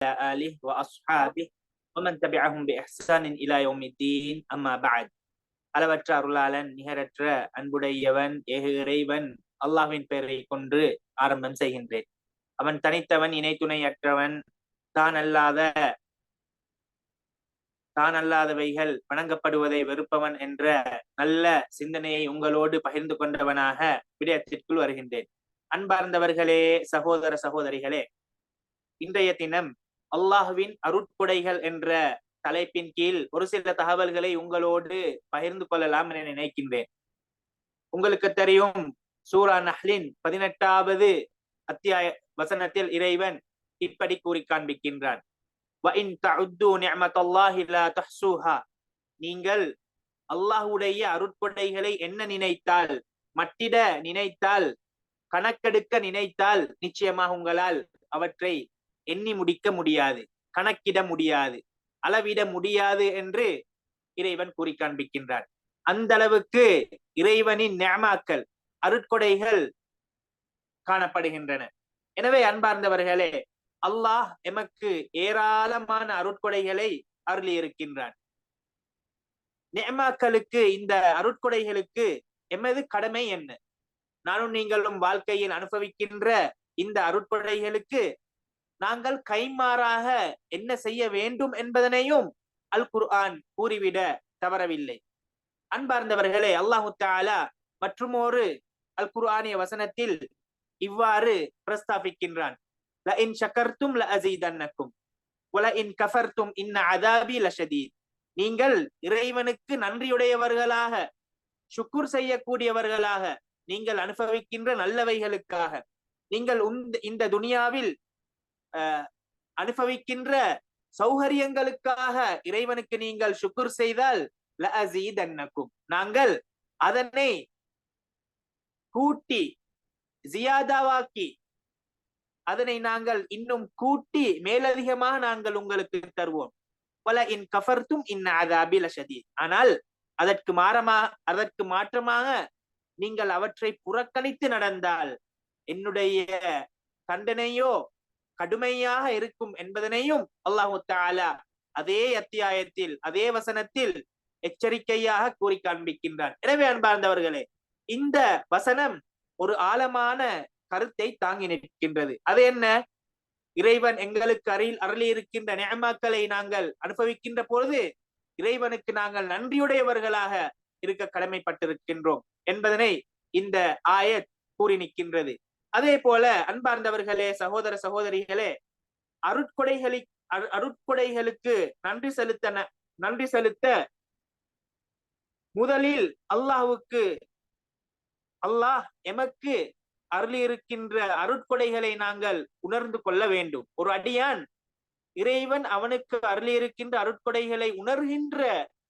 آله وأصحابه ومن تبعهم بإحسان إلى يوم الدين أما بعد அளவற்ற அருளாளன் நிகரற்ற அன்புடையவன் ஏக இறைவன் அல்லாஹ்வின் பெயரை கொண்டு ஆரம்பம் செய்கின்றேன் அவன் தனித்தவன் இணை துணையற்றவன் தான் அல்லாத தான் அல்லாதவைகள் வணங்கப்படுவதை வெறுப்பவன் என்ற நல்ல சிந்தனையை உங்களோடு பகிர்ந்து கொண்டவனாக விடயத்திற்குள் வருகின்றேன் அன்பார்ந்தவர்களே சகோதர சகோதரிகளே இன்றைய தினம் அல்லாஹுவின் அருட்கொடைகள் என்ற தலைப்பின் கீழ் ஒரு சில தகவல்களை உங்களோடு பகிர்ந்து கொள்ளலாம் என நினைக்கின்றேன். உங்களுக்கு தெரியும் சூரா நஹ்லின் பதினெட்டாவது அத்தியாய வசனத்தில் இறைவன் இப்படி கூறி காண்பிக்கின்றான். நீங்கள் அல்லாஹுடைய அருட்கொடைகளை என்ன நினைத்தால் மட்டிட நினைத்தால் கணக்கெடுக்க நினைத்தால் நிச்சயமாக உங்களால் அவற்றை எண்ணி முடிக்க முடியாது கணக்கிட முடியாது அளவிட முடியாது என்று இறைவன் கூறி காண்பிக்கின்றார் அந்த அளவுக்கு இறைவனின் நியமாக்கள் அருட்கொடைகள் காணப்படுகின்றன. எனவே அன்பார்ந்தவர்களே அல்லாஹ் எமக்கு ஏராளமான அருட்கொடைகளை அருளி இருக்கின்றான் இந்த அருட்கொடைகளுக்கு எமது கடமை என்ன? நானும் நீங்களும் வாழ்க்கையில் அனுபவிக்கின்ற இந்த அருட்கொடைகளுக்கு நாங்கள் கைமாறாக என்ன செய்ய வேண்டும் என்பதனையும் அல் குர்ஆன் கூறிவிட தவறவில்லை. அன்பார்ந்தவர்களே அல்லாஹு தாலா மற்றும் ஒரு அல் குர்ஆனிய வசனத்தில் இவ்வாறு பிரஸ்தாபிக்கின்றான். நீங்கள் இறைவனுக்கு நன்றியுடையவர்களாக சுக்குர் செய்யக்கூடியவர்களாக நீங்கள் அனுபவிக்கின்ற நல்லவைகளுக்காக நீங்கள் இந்த துனியாவில் அனுபவிக்கின்ற சௌகரியங்களுக்காக இறைவனுக்கு நீங்கள் சுக்குர் செய்தால் நாங்கள் அதனை கூட்டி ஜியாதாவாக்கி அதனை நாங்கள் இன்னும் கூட்டி மேலதிகமாக நாங்கள் உங்களுக்கு தருவோம். பல இன் கஃபர்த்தும் இன் அதாபில் ஷதீத் ஆனால் அதற்கு மாறமா அதற்கு மாற்றமாக நீங்கள் அவற்றை புறக்கணித்து நடந்தால் என்னுடைய தண்டனையோ கடுமையாக இருக்கும் என்பதனையும் அல்லாஹு தாலா அதே அத்தியாயத்தில் அதே வசனத்தில் எச்சரிக்கையாக கூறி காண்பிக்கின்றான். எனவே அன்பார்ந்தவர்களே இந்த வசனம் ஒரு ஆழமான கருத்தை தாங்கி நிற்கின்றது. அது என்ன? இறைவன் எங்களுக்கு அருள் அருளி இருக்கின்ற நியமாக்களை நாங்கள் அனுபவிக்கின்ற பொழுது இறைவனுக்கு நாங்கள் நன்றியுடையவர்களாக இருக்க கடமைப்பட்டிருக்கின்றோம் என்பதனை இந்த ஆயத் கூறி நிற்கின்றது. அதே போல அன்பார்ந்தவர்களே சகோதர சகோதரிகளே அருட்கொடைகளை அருட்கொடைகளுக்கு நன்றி செலுத்த நன்றி செலுத்த முதலில் அல்லாஹுக்கு அல்லாஹ் எமக்கு அருளி இருக்கின்ற அருட்கொடைகளை நாங்கள் உணர்ந்து கொள்ள வேண்டும். ஒரு அடியான் இறைவன் அவனுக்கு அருளி இருக்கின்ற அருட்கொடைகளை உணர்கின்ற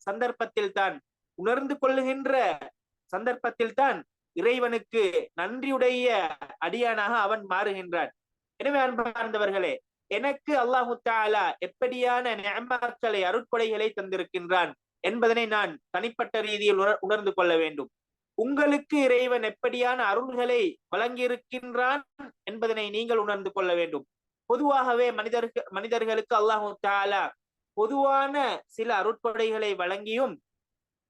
சந்தர்ப்பத்தில் தான் உணர்ந்து கொள்ளுகின்ற சந்தர்ப்பத்தில் தான் இறைவனுக்கு நன்றியுடைய அடியானாக அவன் மாறுகின்றான். எனவே அன்பார்ந்தவர்களே எனக்கு அல்லாஹு தாலா எப்படியான நியமாக்களை அருட்கொடைகளை தந்திருக்கின்றான் என்பதனை நான் தனிப்பட்ட ரீதியில் உணர்ந்து கொள்ள வேண்டும். உங்களுக்கு இறைவன் எப்படியான அருள்களை வழங்கியிருக்கின்றான் என்பதனை நீங்கள் உணர்ந்து கொள்ள வேண்டும். பொதுவாகவே மனிதர்கள் மனிதர்களுக்கு அல்லாஹு தாலா பொதுவான சில அருட்கொடைகளை வழங்கியும்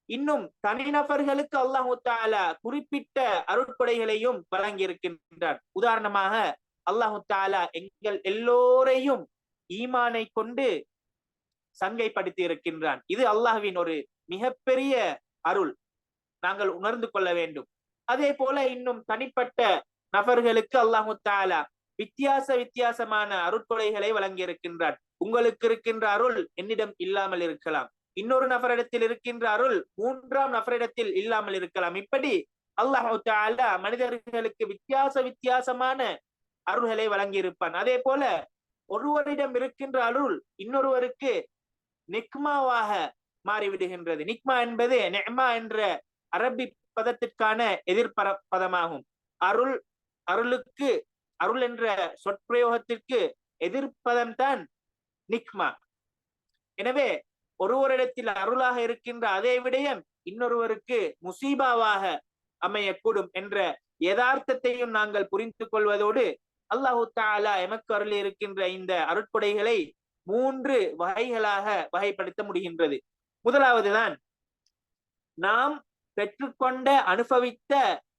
இன்னும் தனிநபர்களுக்கு அல்லாஹு தாலா குறிப்பிட்ட அருட்படைகளையும் வழங்கியிருக்கின்றார் உதாரணமாக அல்லாஹு தாலா எங்கள் எல்லோரையும் ஈமானை கொண்டு சங்கைப்படுத்தி இருக்கின்றான் இது அல்லாஹ்வின் ஒரு மிகப்பெரிய அருள். நாங்கள் உணர்ந்து கொள்ள வேண்டும். அதே போல இன்னும் தனிப்பட்ட நபர்களுக்கு அல்லாஹு தாலா வித்தியாச வித்தியாசமான அருட்கொலைகளை வழங்கியிருக்கின்றார் உங்களுக்கு இருக்கின்ற அருள் என்னிடம் இல்லாமல் இருக்கலாம். இன்னொரு நபரிடத்தில் இருக்கின்ற அருள் மூன்றாம் நபரிடத்தில் இல்லாமல் இருக்கலாம். இப்படி அல்லாஹு தாலா மனிதர்களுக்கு வித்தியாச வித்தியாசமான அருள்களை வழங்கி இருப்பான் அதே போல ஒருவரிடம் இருக்கின்ற அருள் இன்னொருவருக்கு நிக்மாவாக மாறிவிடுகின்றது. நிக்மா என்பது நெக்மா என்ற அரபி பதத்திற்கான எதிர்பர பதமாகும். அருள் அருளுக்கு அருள் என்ற சொற்பிரயோகத்திற்கு எதிர்ப்பதம் தான் நிக்மா. எனவே ஒருவரிடத்தில் அருளாக இருக்கின்ற அதே விடயம் இன்னொருவருக்கு முசீபாவாக அமையக்கூடும் என்ற யதார்த்தத்தையும் நாங்கள் புரிந்து கொள்வதோடு அல்லாஹு தாலா எமக்கு அருள் இருக்கின்ற இந்த அருட்கொடைகளை மூன்று வகைகளாக வகைப்படுத்த முடிகின்றது. முதலாவதுதான் நாம் பெற்றுக்கொண்ட அனுபவித்த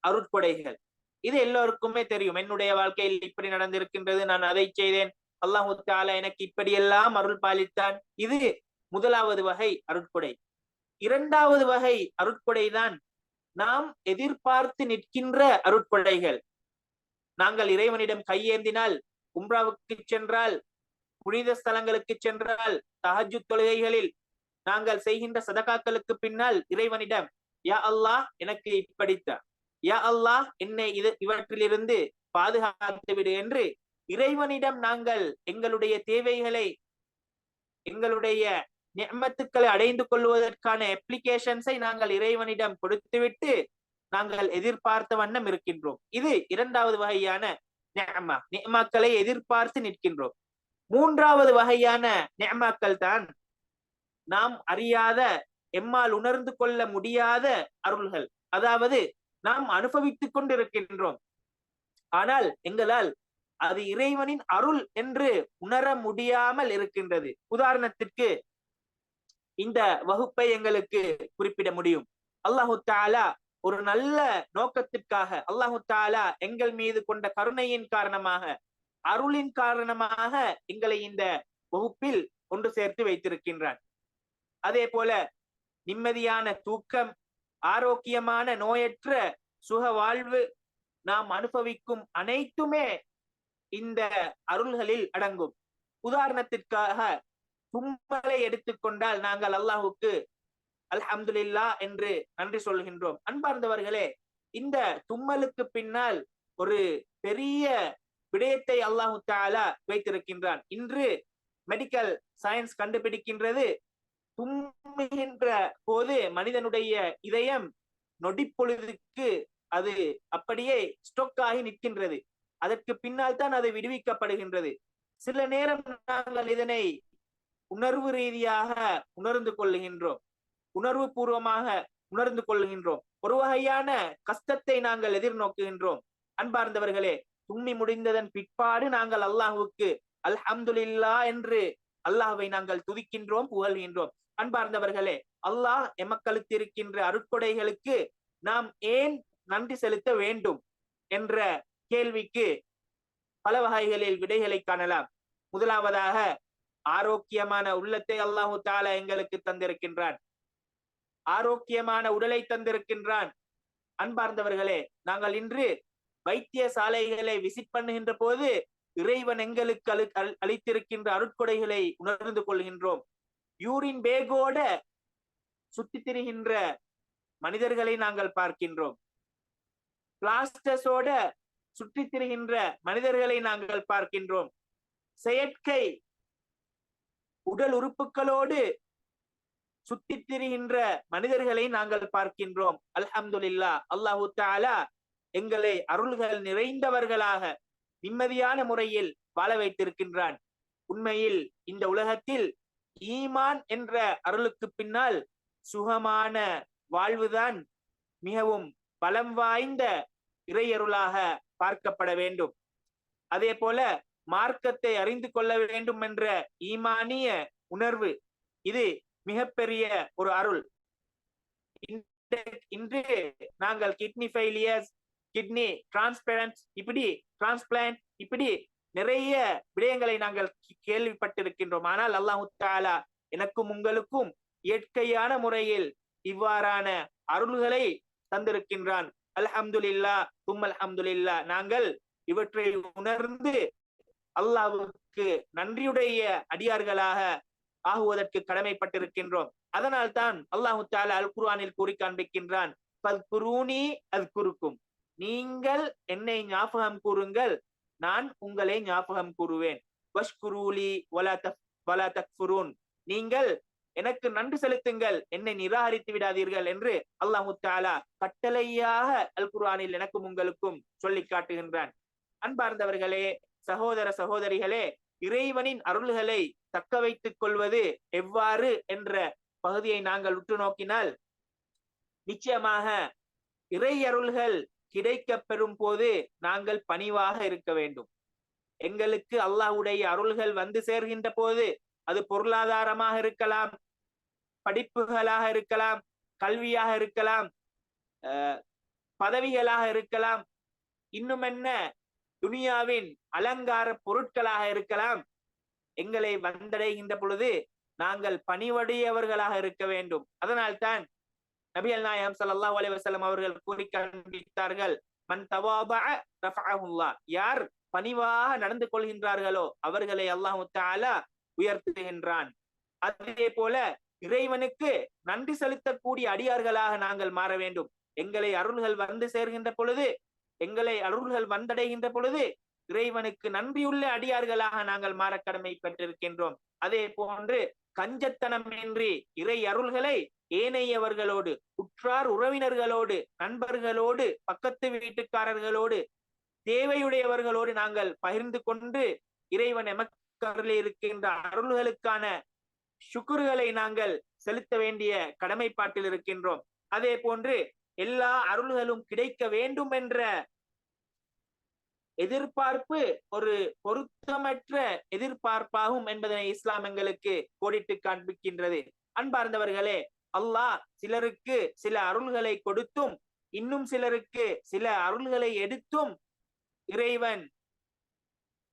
அருட்கொடைகள். இது எல்லோருக்குமே தெரியும். என்னுடைய வாழ்க்கையில் இப்படி நடந்திருக்கின்றது நான் அதை செய்தேன். அல்லாஹு தாலா எனக்கு இப்படியெல்லாம் அருள் பாலித்தான். இது முதலாவது வகை அருட்கொடை. இரண்டாவது வகை அருட்கொடைதான் நாம் எதிர்பார்த்து நிற்கின்ற அருட்கொடைகள். நாங்கள் இறைவனிடம் கையேந்தினால் உம்ராவுக்கு சென்றால் புனித ஸ்தலங்களுக்கு சென்றால் தஹஜு தொழுகைகளில் நாங்கள் செய்கின்ற சதகாக்களுக்கு பின்னால் இறைவனிடம் யா அல்லாஹ் எனக்கு இப்படித்த. யா அல்லாஹ் என்னை இது இவற்றிலிருந்து பாதுகாத்து விடு என்று இறைவனிடம் நாங்கள் எங்களுடைய தேவைகளை எங்களுடைய நியமத்துக்களை அடைந்து கொள்வதற்கான அப்ளிகேஷன்ஸை நாங்கள் இறைவனிடம் கொடுத்துவிட்டு நாங்கள் எதிர்பார்த்த வண்ணம் இருக்கின்றோம். இது இரண்டாவது வகையான நியமா. நியமாக்களை எதிர்பார்த்து நிற்கின்றோம். மூன்றாவது வகையான நியமாக்கள் தான் நாம் அறியாத எம்மால் உணர்ந்து கொள்ள முடியாத அருள்கள். அதாவது நாம் அனுபவித்துக் கொண்டிருக்கின்றோம். ஆனால் எங்களால் அது இறைவனின் அருள் என்று உணர முடியாமல் இருக்கின்றது. உதாரணத்திற்கு இந்த வகுப்பை எங்களுக்கு குறிப்பிட முடியும். அல்லாஹு தாலா ஒரு நல்ல நோக்கத்திற்காக அல்லாஹு தாலா எங்கள் மீது கொண்ட கருணையின் காரணமாக அருளின் காரணமாக எங்களை இந்த வகுப்பில் ஒன்று சேர்த்து வைத்திருக்கின்றான். அதே போல நிம்மதியான தூக்கம் ஆரோக்கியமான நோயற்ற சுக வாழ்வு நாம் அனுபவிக்கும் அனைத்துமே இந்த அருள்களில் அடங்கும். உதாரணத்திற்காக தும்மலை எடுத்துக்கொண்டால் நாங்கள் அல்லாஹுக்கு அல்ஹம்துல்லா என்று நன்றி சொல்கின்றோம். அன்பார்ந்தவர்களே இந்த தும்மலுக்கு பின்னால் ஒரு பெரிய விடயத்தை அல்லாஹு தாலா வைத்திருக்கின்றான். இன்று மெடிக்கல் சயின்ஸ் கண்டுபிடிக்கின்றது. தும்முகின்ற போது மனிதனுடைய இதயம் நொடிப்பொழுதுக்கு அது அப்படியே ஸ்டொக் ஆகி நிற்கின்றது. அதற்கு பின்னால் தான் அது விடுவிக்கப்படுகின்றது. சில நேரம் நாங்கள் இதனை உணர்வு ரீதியாக உணர்ந்து கொள்ளுகின்றோம். உணர்வு பூர்வமாக உணர்ந்து கொள்ளுகின்றோம். ஒரு வகையான கஷ்டத்தை நாங்கள் எதிர்நோக்குகின்றோம். அன்பார்ந்தவர்களே தும்மி முடிந்ததன் பிற்பாடு நாங்கள் அல்லாஹுக்கு அல்ஹம்துல்லா என்று அல்லாஹுவை நாங்கள் துதிக்கின்றோம் புகழ்கின்றோம். அன்பார்ந்தவர்களே அல்லாஹ் எமக்களுக்கு இருக்கின்ற அருட்கொடைகளுக்கு நாம் ஏன் நன்றி செலுத்த வேண்டும் என்ற கேள்விக்கு பல வகைகளில் விடைகளை காணலாம். முதலாவதாக ஆரோக்கியமான உள்ளத்தை அல்லாஹு தாலா எங்களுக்கு தந்திருக்கின்றான். ஆரோக்கியமான உடலை தந்திருக்கின்றான். அன்பார்ந்தவர்களே நாங்கள் இன்று வைத்திய சாலைகளை விசிட் பண்ணுகின்ற போது இறைவன் எங்களுக்கு அளி அளித்திருக்கின்ற அருட்கொடைகளை உணர்ந்து கொள்கின்றோம். யூரின் பேகோட சுத்தி திரிகின்ற மனிதர்களை நாங்கள் பார்க்கின்றோம். பிளாஸ்டஸோட சுற்றி திரிகின்ற மனிதர்களை நாங்கள் பார்க்கின்றோம். செயற்கை உடல் உறுப்புகளோடு சுத்தி திரிகின்ற மனிதர்களை நாங்கள் பார்க்கின்றோம். அல்ஹம்துல்லா அல்லாஹு தாலா எங்களை அருள்கள் நிறைந்தவர்களாக நிம்மதியான முறையில் வாழ வைத்திருக்கின்றான். உண்மையில் இந்த உலகத்தில் ஈமான் என்ற அருளுக்கு பின்னால் சுகமான வாழ்வுதான் மிகவும் பலம் வாய்ந்த இறையருளாக பார்க்கப்பட வேண்டும். அதே போல மார்க்கத்தை அறிந்து கொள்ள வேண்டும் என்ற ஈமானிய உணர்வு. இது மிகப்பெரிய ஒரு அருள். இன்று நாங்கள் கிட்னி ஃபெயிலியர்ஸ் கிட்னி டிரான்ஸ்பரன்ஸ் இப்படி டிரான்ஸ்பிளான்ட் இப்படி நிறைய விடயங்களை நாங்கள் கேள்விப்பட்டிருக்கின்றோம். ஆனால் அல்லாஹு தாலா எனக்கும் உங்களுக்கும் இயற்கையான முறையில் இவ்வாறான அருள்களை தந்திருக்கின்றான். அல்ஹம்துலில்லா தும் அல்ஹம்துலில்லா நாங்கள் இவற்றை உணர்ந்து அல்லாவுக்கு நன்றியுடைய அடியார்களாக ஆகுவதற்கு கடமைப்பட்டிருக்கின்றோம். அதனால் தான் அல்லாஹு தாலா அல் குர்ஆனில் கூறி காண்பிக்கின்றான் குருனி அது குறுக்கும் நீங்கள் என்னை ஞாபகம் கூறுங்கள் நான் உங்களை ஞாபகம் கூறுவேன். வஷ்குரூலி வலா தக் வலா தக்ஃபுரூன். நீங்கள் எனக்கு நன்றி செலுத்துங்கள் என்னை நிராகரித்து விடாதீர்கள் என்று அல்லாஹு தாலா கட்டளையாக அல் குர்ஆனில் எனக்கும் உங்களுக்கும் சொல்லி காட்டுகின்றான். அன்பார்ந்தவர்களே சகோதர சகோதரிகளே இறைவனின் அருள்களை தக்க வைத்துக் கொள்வது எவ்வாறு என்ற பகுதியை நாங்கள் உற்று நோக்கினால் நிச்சயமாக இறை அருள்கள் கிடைக்க பெறும் போது நாங்கள் பணிவாக இருக்க வேண்டும். எங்களுக்கு அல்லாஹ்வுடைய அருள்கள் வந்து சேர்கின்ற போது அது பொருளாதாரமாக இருக்கலாம் படிப்புகளாக இருக்கலாம் கல்வியாக இருக்கலாம் பதவிகளாக இருக்கலாம். இன்னும் என்ன துனியாவின் அலங்கார பொருட்களாக இருக்கலாம். எங்களை வந்தடைகின்ற பொழுது நாங்கள் பணிவடையவர்களாக இருக்க வேண்டும். அதனால்தான் நபிகள் நாயகம் ஸல்லல்லாஹு அலைஹி வஸல்லம் அவர்கள் கூறி காண்பித்தார்கள் மன் தவாபஅ யார் பணிவாக நடந்து கொள்கின்றார்களோ அவர்களை அல்லாஹு தாலா உயர்த்துகின்றான். அதே போல இறைவனுக்கு நன்றி செலுத்தக்கூடிய அடியார்களாக நாங்கள் மாற வேண்டும். எங்களை அருள்கள் வந்து சேர்கின்ற பொழுது எங்களை அருள்கள் வந்தடைகின்ற பொழுது இறைவனுக்கு நன்றியுள்ள அடியார்களாக நாங்கள் மாற கடமை பெற்றிருக்கின்றோம். அதே போன்று கஞ்சத்தனமின்றி இறை அருள்களை ஏனையவர்களோடு உற்றார் உறவினர்களோடு நண்பர்களோடு பக்கத்து வீட்டுக்காரர்களோடு தேவையுடையவர்களோடு நாங்கள் பகிர்ந்து கொண்டு இறைவன் எமக்கரில் இருக்கின்ற அருள்களுக்கான சுக்குர்களை நாங்கள் செலுத்த வேண்டிய கடமைப்பாட்டில் இருக்கின்றோம். அதே போன்று எல்லா அருள்களும் கிடைக்க வேண்டும் என்ற எதிர்பார்ப்பு ஒரு பொருத்தமற்ற எதிர்பார்ப்பாகும் என்பதனை இஸ்லாம் எங்களுக்கு கோடிட்டு காண்பிக்கின்றது. அன்பார்ந்தவர்களே அல்லாஹ் சிலருக்கு சில அருள்களை கொடுத்தும் இன்னும் சிலருக்கு சில அருள்களை எடுத்தும் இறைவன்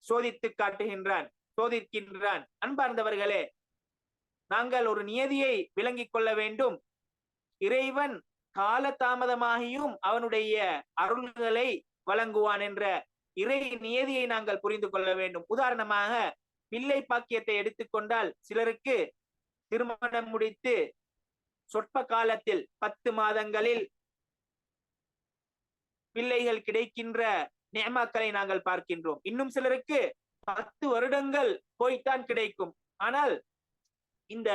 சோதித்து காட்டுகின்றான் சோதிக்கின்றான். அன்பார்ந்தவர்களே நாங்கள் ஒரு நியதியை விளங்கிக் கொள்ள வேண்டும். இறைவன் கால தாமதமாகியும் அவனுடைய அருள்களை வழங்குவான் என்ற இறை நியதியை நாங்கள் புரிந்து கொள்ள வேண்டும். உதாரணமாக பிள்ளை பாக்கியத்தை எடுத்துக்கொண்டால் சிலருக்கு திருமணம் முடித்து சொற்ப காலத்தில் பத்து மாதங்களில் பிள்ளைகள் கிடைக்கின்ற நேமாக்களை நாங்கள் பார்க்கின்றோம். இன்னும் சிலருக்கு பத்து வருடங்கள் போய்த்தான் கிடைக்கும். ஆனால் இந்த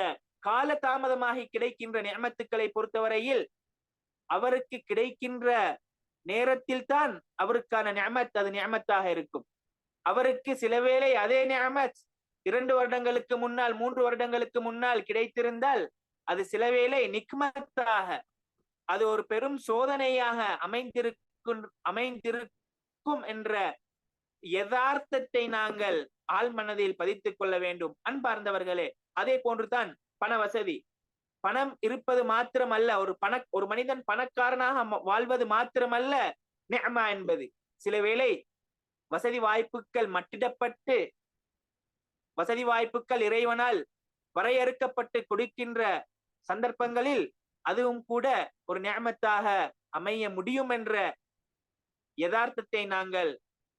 கால தாமதமாகி கிடைக்கின்ற நியமத்துக்களை பொறுத்தவரையில் அவருக்கு கிடைக்கின்ற நேரத்தில் தான் அவருக்கான நியமத் அது நியமத்தாக இருக்கும். அவருக்கு சில வேளை அதே நியமத் இரண்டு வருடங்களுக்கு முன்னால் மூன்று வருடங்களுக்கு முன்னால் கிடைத்திருந்தால் அது சில வேளை நிக்மத்தாக அது ஒரு பெரும் சோதனையாக அமைந்திருக்கும் அமைந்திருக்கும் என்ற யதார்த்தத்தை நாங்கள் ஆழ்மனதில் பதித்துக் கொள்ள வேண்டும். அன்பார்ந்தவர்களே அதே போன்றுதான் பண வசதி பணம் இருப்பது மாத்திரமல்ல. ஒரு பண ஒரு மனிதன் பணக்காரனாக வாழ்வது மாத்திரமல்ல. நேமா என்பது. சில வேளை வசதி வாய்ப்புகள் மட்டிடப்பட்டு வசதி வாய்ப்புகள் இறைவனால் வரையறுக்கப்பட்டு கொடுக்கின்ற சந்தர்ப்பங்களில் அதுவும் கூட ஒரு நியமத்தாக அமைய முடியும் என்ற யதார்த்தத்தை நாங்கள்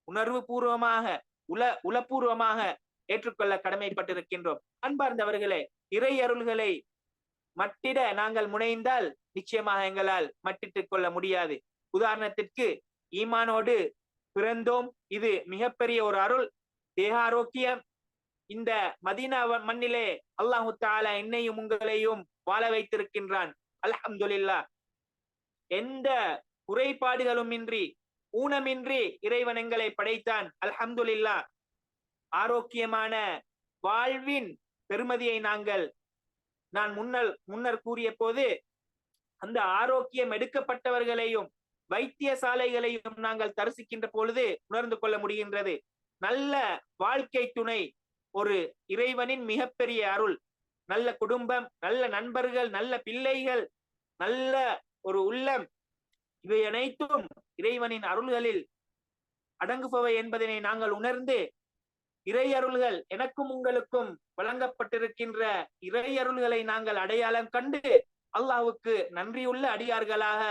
உணர்வு பூர்வமாக உல உளப்பூர்வமாக ஏற்றுக்கொள்ள கடமைப்பட்டிருக்கின்றோம். அன்பார்ந்தவர்களே இறை அருள்களை மட்டிட நாங்கள் முனைந்தால் நிச்சயமாக எங்களால் மட்டிட்டுக் கொள்ள முடியாது. உதாரணத்திற்கு ஈமானோடு பிறந்தோம். இது மிகப்பெரிய ஒரு அருள். தேகாரோக்கியம். இந்த மதீனா மண்ணிலே அல்லாஹு தாலா என்னையும் உங்களையும் வாழ வைத்திருக்கின்றான். அலஹம்துல்லா எந்த குறைபாடுகளும் இன்றி ஊனமின்றி இறைவன் எங்களை படைத்தான். அல்ஹம்துலில்லாஹ். ஆரோக்கியமான வாழ்வின் பெருமதியை நாங்கள் நான் முன்னர் முன்னர் கூறிய போது அந்த ஆரோக்கியம் எடுக்கப்பட்டவர்களையும் வைத்தியசாலைகளையும் நாங்கள் தரிசிக்கின்ற பொழுது உணர்ந்து கொள்ள முடிகின்றது. நல்ல வாழ்க்கை துணை ஒரு இறைவனின் மிகப்பெரிய அருள். நல்ல குடும்பம் நல்ல நண்பர்கள் நல்ல பிள்ளைகள் நல்ல ஒரு உள்ளம். இவை அனைத்தும் இறைவனின் அருள்களில் அடங்குபவை என்பதனை நாங்கள் உணர்ந்து இறையருள்கள் எனக்கும் உங்களுக்கும் வழங்கப்பட்டிருக்கின்ற இறையருள்களை நாங்கள் அடையாளம் கண்டு அல்லாவுக்கு நன்றியுள்ள அடியார்களாக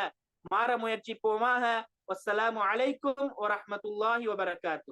மாற முயற்சிப்போமாக. வஸ்ஸலாமு அலைக்கும் வரமத்துல்லாஹி வபரகாத்து